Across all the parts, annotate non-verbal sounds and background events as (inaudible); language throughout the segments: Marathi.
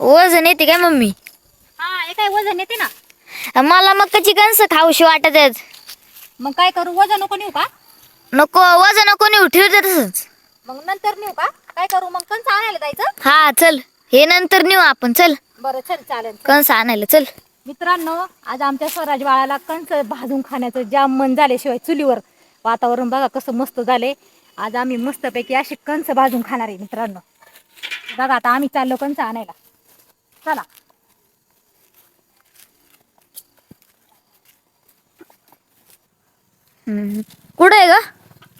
वजन येते काय मम्मी? हा हे काय वजन येते ना? मला मक्काची कणस खाऊशी वाटत आहेत? मग काय करू वजन नको नेऊ का? नको वजन नको नेऊ ठेवते तसंच. मग नंतर नेऊ का? काय करू मग कंच आणायला जायचं? हा चल. हे नंतर नेऊ आपण चल. बरं चल चालेल कणस आणायला चल. मित्रांनो आज आमच्या स्वराज बाळाला कंच भाजून खाण्याचं जाम मन झाल्याशिवाय चुलीवर वातावरण बघा कसं मस्त झाले आज आम्ही मस्तपैकी अशी कंच भाजून खाणार आहे मित्रांनो. बघा आता आम्ही चाललो कंच आणायला. चला. हम्म. कुठं आहे ग?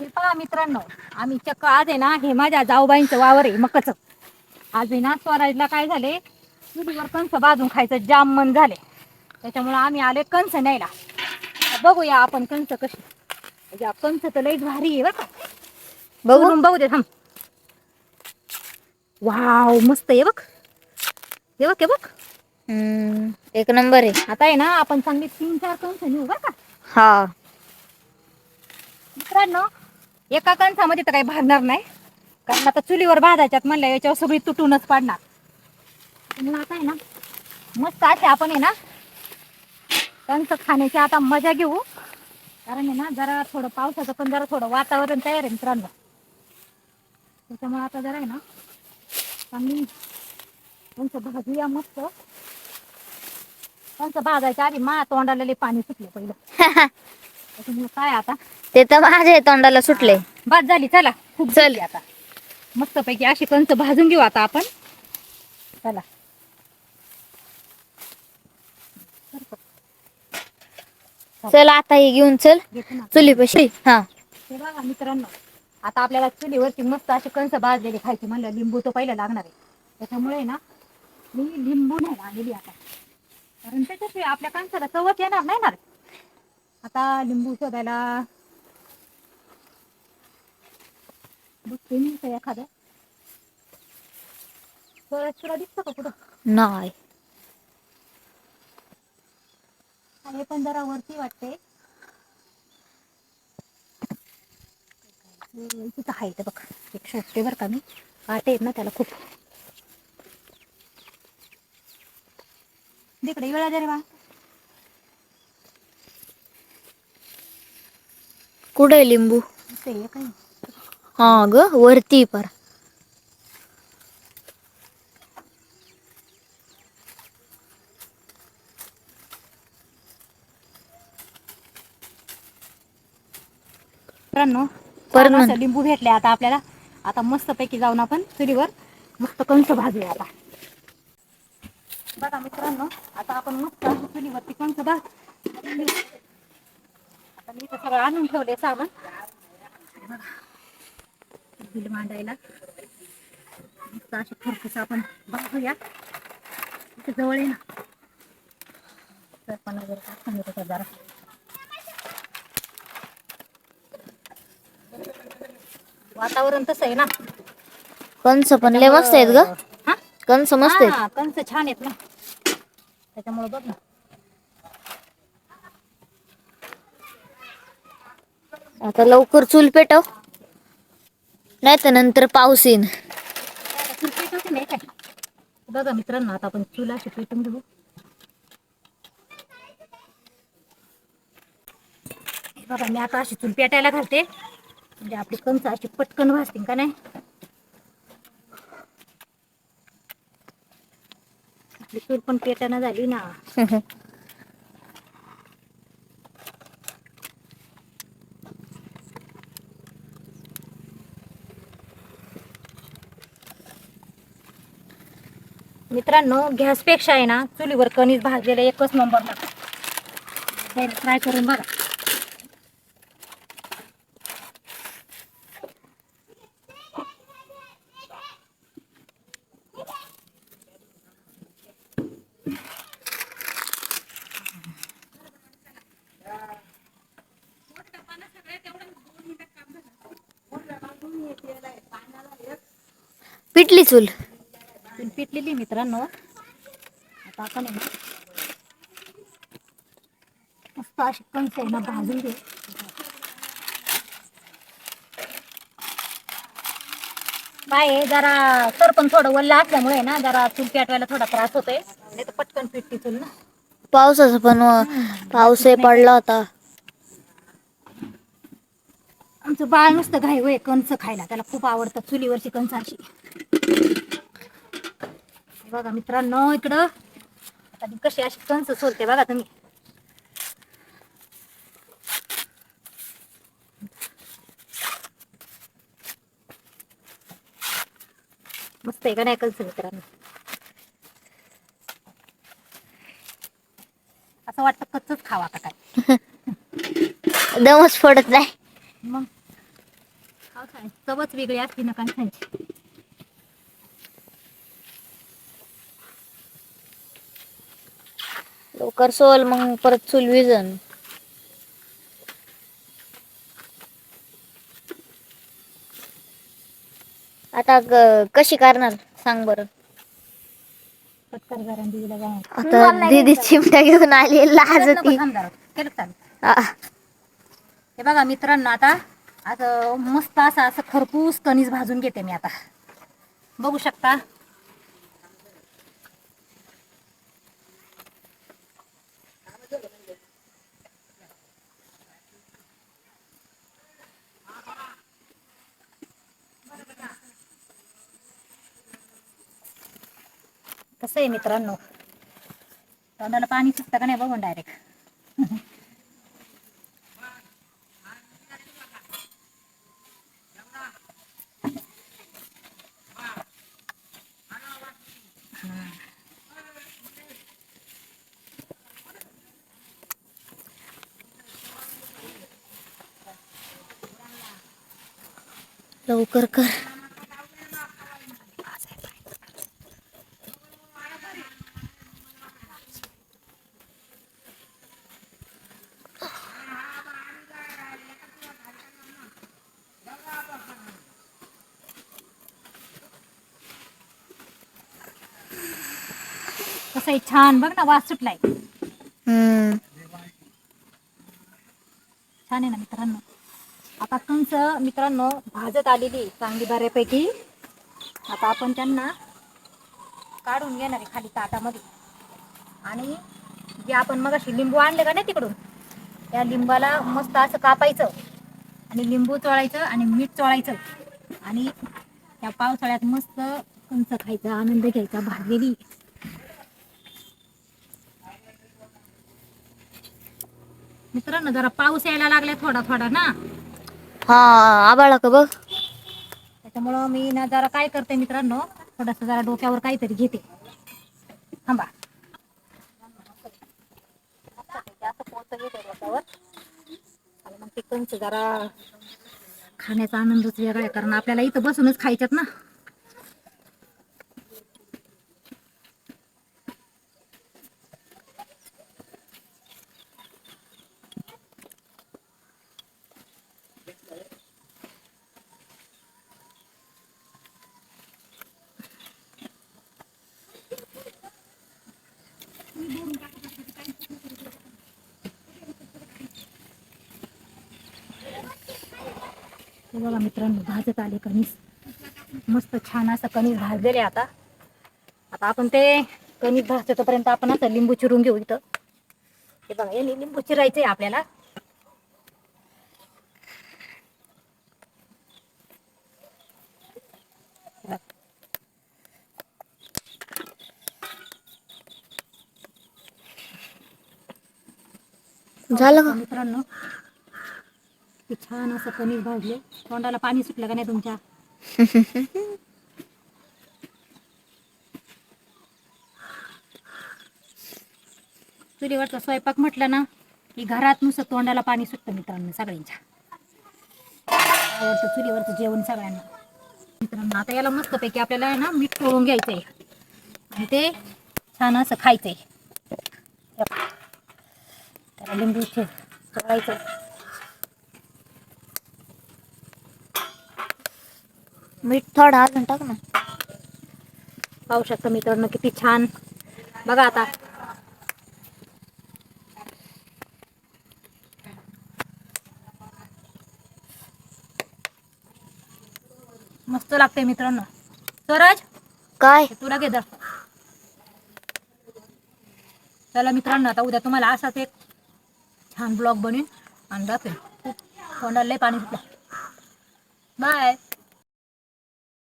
हे पहा मित्रांनो आम्ही चक्क आज आहे ना हे माझ्या जाऊबाईंचं वावर आहे मकच. आज आहे ना स्वराजला काय झाले? चुलीवर कंस भाजून खायचं जाम मन झाले. त्याच्यामुळे आम्ही आले कंस न्यायला. बघूया आपण कंस कशी. या कंस तर लईच भारी आहे बरं का. बघू. बघून बघू दे थांब. वाव मस्त आहे बघ. हे बघ हे बघ. हम्म, एक नंबर आहे. आता आहे ना आपण चांगले तीन चार कंस नेऊ बरं का? हा. मित्रांनो एका कणसामध्ये तर काही भाजणार नाही. कारण आता चुलीवर भाजायच्यात म्हणल्या याच्यावर सगळी तुटूनच पाडणार. म्हणून आता आहे ना मस्त असे आपण आहे ना कणस खाण्याची आता मजा घेऊ. कारण आहे ना जरा थोडं पावसाचं पण जरा थोडं वातावरण तयार आहे मित्रांनो. त्याच्यामुळे आता जरा आहे ना चांगली कणस भाजूया मस्त. कणस भाजायच्या आधी मा तोंडाला लय पाणी सुटलं पहिलं. (laughs) त्याच्यामुळे काय आता? ते तर माझ्या तोंडाला सुटले बाद झाली चला. खूप चल. झाली आता. मस्तपैकी अशी कंच भाजून घेऊ आता आपण. चला. चल आता हे घेऊन चल. घेतो ना. चुली पशी. हा. हे बघा मित्रांनो आता आपल्याला चुलीवरती मस्त अशी कंच भाजलेली खायची म्हणलं लिंबू तर पहिलं लागणार आहे. त्याच्यामुळे ना मी लिंबू नाही आलेली आता. कारण त्याच्याशिवाय आपल्या कंचाला चवच येणार नाही ना. आता लिंबू शोधायला बघते मी एखादं. तुला दिसतं का कुठं? नाही. हे पण जरा वरती वाटते तिथं आहे इथं बघ. एक शोधते बरं का मी. काटे आहेत ना त्याला खूप. तिकडे वेळा दे रे बा. कुठं लिंबू? आहे हा ग वरती पर. मित्रांनो पर छान म्हण. असं लिंबू भेटले आता आपल्याला. आता मस्त पैकी जाऊन आपण चुलीवर मस्त कंस भाजूया आता. मित्रांनो आता आपण मस्त असं चुलीवरती कंस भाज आता मी इथं सगळं आणून ठेवले सामान. बिल मांडायला. मस्त अशी खरपूस आपण भाजूया. इथे जवळ आहे ना. तर पण जरा. वातावरण तसं आहे ना. कंस पण लय मस्त आहेत ग. हा? कंस मस्त आहेत. हा, कंस छान आहेत ना. त्याच्यामुळे बघ ना. आता लवकर चूल पेटव. नाही तर नंतर पाऊस येईन. चूल पेटवते नाही काय बघा मित्रांनो आता आपण चूल अशी पेटून घेऊ. बघा मी आता अशी चूल पेटायला घालते. म्हणजे आपली कंस अशी पटकन भाजतील का नाही? आपली चूल पण पेटाना झाली ना. मित्रांनो गॅसपेक्षा आहे ना चुलीवर कणीस भाजलेलं एकच नंबर लागतो. फ्राय करून बघा. पिटली चूल. चूल पेटलेली मित्रांनो. आता आपण ना मस्त अशी कणस आहे ना भाजून काय आहे जरा थोडं वल्ल असल्यामुळे ना जरा चूल पेटवायला थोडा त्रास होतोय. नाही तर पटकन पेटते चूल ना. पावसाचा पण पाऊसही पडला होता. आमचं बाळ नुसतं घाई होय कंच खायला. त्याला खूप आवडतं चुलीवरची कंच अशी बघा मित्रांनो इकडं. आता मी कशी अशी कंच सोलते बघा तुम्ही. मस्त आहे का नाही कंच मित्रांनो? असं वाटतं कच्चच खावा का काय. (laughs) दमच पडत नाही. चवच वेगळी असते ना कणसांची लवकर सोल मग परत चूल विजन. आता ग- कशी करणार? सांग बरं. दिदीला आता दीदी चिमट्या घेऊन आली लाज नको ती थांब जरा. केलं चालू हे बघा मित्रांनो आता असं मस्त असं असं खरपूस कणीस भाजून घेते मी आता. बघू शकता. कसं आहे मित्रांनो? तोंडाला पाणी सुटतं का नाही बघून डायरेक्ट लवकर कर. कसं आहे? छान. बघ ना वास सुटलाय. हम्म. छान आहे ना मित्रांनो. आता कंच मित्रांनो भाजत आलेली चांगली बऱ्यापैकी. आता आपण त्यांना काढून घेणार आहे खाली ताटामध्ये. आणि जे आपण मग लिंबू आणले का नाही तिकडून त्या लिंबाला मस्त असं कापायचं आणि लिंबू चोळायचं आणि मीठ चोळायचं. आणि त्या पावसाळ्यात मस्त कंच खायचा आनंद घ्यायचा भाजलेली. मित्रांनो जरा पाऊस यायला लागलाय थोडा थोडा ना. हा आबाळा का बघ? त्याच्यामुळं मी ना जरा काय करते मित्रांनो थोडस जरा डोक्यावर काहीतरी घेते. थांबा. असं घेते डोक्यावर आणि मग ते कंच जरा खाण्याचा आनंदच वेगळा आहे कारण आपल्याला इथं बसूनच खायच्यात ना. हे बघा मित्रांनो भाजत आले कणीस. मस्त छान असं कणीस भाजलेले आता. आता आपण ते कणीस भाजतो तोपर्यंत आपण असं लिंबू चिरून घेऊ इथं. हे बघा हे लिंबू चिरायचंय आपल्याला. झालं का? मित्रांनो ते छान असं पनीर भाजले. तोंडाला पाणी सुटलं का नाही तुमच्या? चुलीवरचा स्वयंपाक म्हटलं ना की घरात नुसतं तोंडाला पाणी सुटतं मित्रांनो सगळ्यांच्या. आवडतं चुलीवरचं जेवण सगळ्यांना. मित्रांनो आता याला मस्तपैकी आपल्याला आहे ना मीठ तळून घ्यायचंय. आणि ते छान असं खायचंय. त्याला लिंबू इथे मीठ थोडा अजून टाक ना। पाहू शकता मित्रांनो किती छान बघा आता मस्त लागते मित्रांनो। स्वराज? काय? तुला घे जा चला मित्रांनो आता उद्या तुम्हाला असाच एक छान ब्लॉग बनवीन आणि दाखवेन खूप तोंडाला लय पाणी सुटलं. बाय.